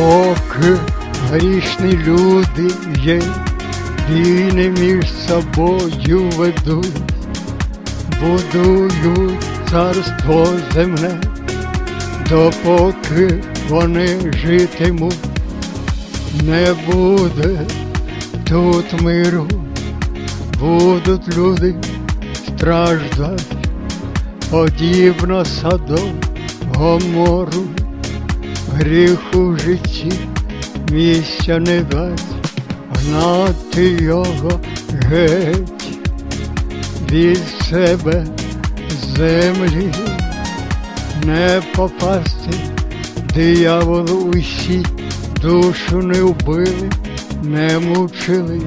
Поки грішні люди є, війни між собою ведуть, будують царство земне, допоки вони житимуть, не буде тут миру, будуть люди страждать, подібно садом гомору, гріху в житті місця не дасть, гнати його геть від себе землі, не попасти дияволу усі, душу не вбили, не мучили.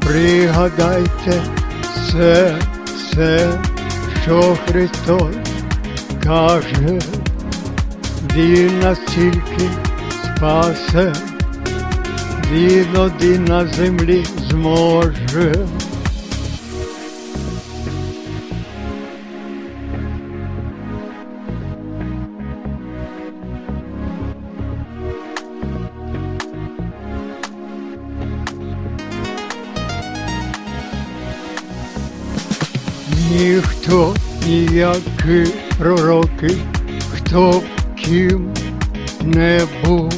Пригадайте все, все, що Христос каже, Він нас тільки спасе, Він один на землі зможе. Ніхто, ніякі пророки, хто б ким не був,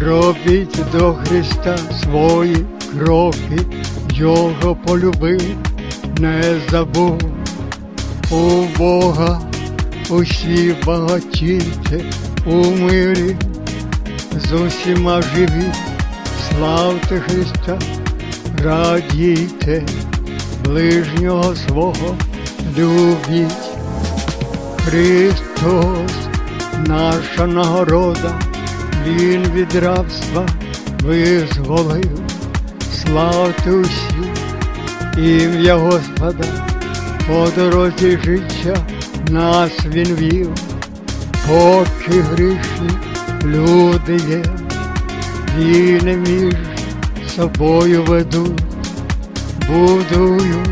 робіть до Христа свої кроки, Його полюбив, не забув. У Бога усі багатійте у мирі, з усіма живіть, славте Христа, радійте ближнього свого любіть. Христос, наша нагорода, Він від рабства визволив. Славте усі, ім'я Господа, по дорозі життя нас Він вів, поки грішні люди є, війни між собою ведуть. Будують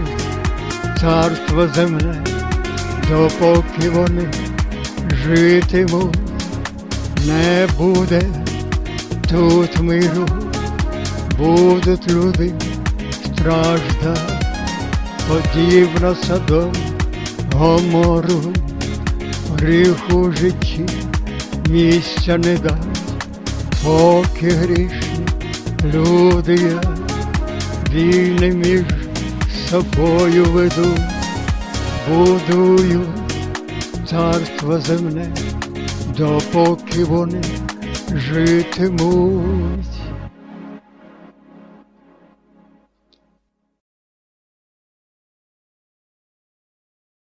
царство земне, допоки вони житимуть, не буде тут миру, будуть люди страждати, подібно садом гомору, гріху житті місця не дасть, поки грішні люди є війни між собою ведуть, будують царство земне, допоки вони житимуть.